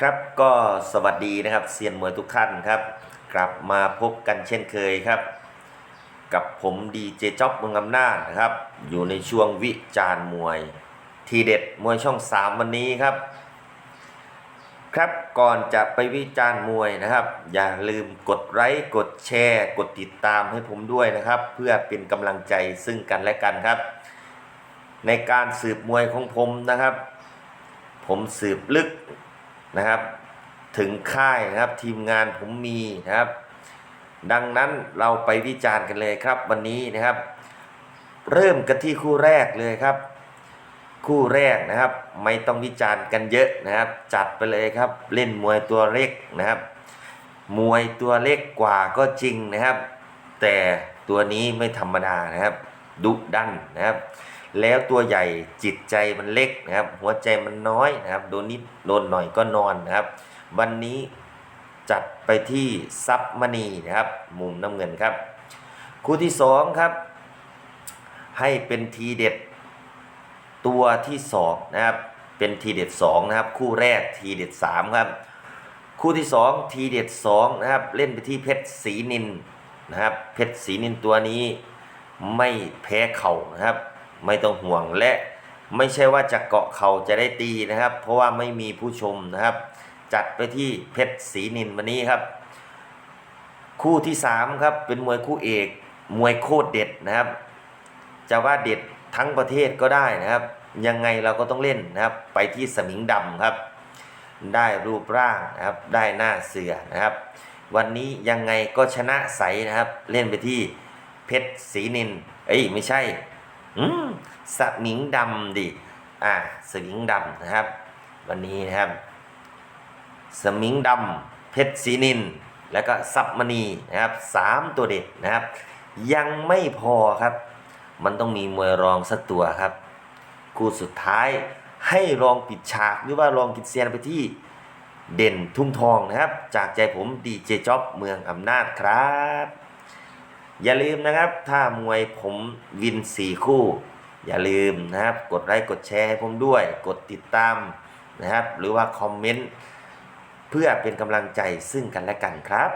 ครับก็สวัสดีนะครับเซียนมวยทุกท่านครับ กลับมาพบกันเช่นเคยครับ กับผมดีเจจ็อบเมืองอำนาจนะครับ อยู่ในช่วงวิจารณ์มวย ทีเด็ดมวยช่อง 3 วันนี้ครับ ครับก่อนจะไปวิจารณ์มวยนะครับ อย่าลืมกดไลค์กดแชร์ กดติดตามให้ผมด้วยนะครับ เพื่อเป็นกำลังใจซึ่งกันและกันครับ ในการสืบมวยของผมนะครับ ผมสืบลึก นะครับ ถึงค่ายนะครับทีมงานผมมีนะครับ ดังนั้นเราไปวิจารณ์กันเลยครับวันนี้นะครับ เริ่มกันที่คู่แรกเลยครับ คู่แรกนะครับ ไม่ต้องวิจารณ์กันเยอะนะครับ จัดไปเลยครับ เล่นมวยตัวเล็กนะครับ มวยตัวเล็กกว่าก็จริงนะครับ แต่ตัวนี้ไม่ธรรมดานะครับ ดุดันนะครับ แล้วตัวใหญ่จิตใจมันเล็กนะครับ หัวใจมันน้อยนะครับโดนนิดโดนหน่อยก็นอนนะครับ วันนี้จัดไปที่ซับมณีนะครับ มุมน้ำเงินครับ คู่ที่สองครับ ให้เป็นทีเด็ด ตัวที่สองนะครับ เป็นทีเด็ดสองนะครับ คู่แรกทีเด็ดสามครับ คู่ที่สองทีเด็ดสองนะครับ เล่นไปที่เพชรศรีนินนะครับ เพชรศรีนินตัวนี้ไม่แพ้เข่านะครับ ไม่ต้องห่วงและไม่ใช่ว่าจะเกาะเขาจะได้ตีนะครับ เพราะว่าไม่มีผู้ชมนะครับ จัดไปที่เพชรศรีนินวันนี้ครับ คู่ที่สามครับเป็นมวยคู่เอกมวยโคตรเด็ดนะครับ จะว่าเด็ดทั้งประเทศก็ได้นะครับ ยังไงเราก็ต้องเล่นนะครับ ไปที่สมิงดำครับ ได้รูปร่างนะครับ ได้หน้าเสือนะครับ วันนี้ยังไงก็ชนะใสนะครับ เล่นไปที่เพชรศรีนิน เอ้ยไม่ใช่ อืมสมิงดำดิ อ่า สมิงดำนะครับ วันนี้นะครับ สมิงดำเพชรศรีนิน แล้วก็ซับมณีนะครับสามตัวเด็ดนะครับ ยังไม่พอครับ มันต้องมีมวยรองสักตัวครับ คู่สุดท้ายให้รองปิดฉากหรือว่ารองกินเซียนไปที่เด่นทุ่งทองนะครับ จากใจผมดีเจจ็อบเมืองอำนาจครับ อย่าลืมนะครับ ถ้ามวยผมวินสี่คู่ อย่าลืมนะครับ กดไลค์กดแชร์ให้ผมด้วย กดติดตามนะครับ หรือว่าคอมเมนต์เพื่อเป็นกำลังใจซึ่งกันและกันครับ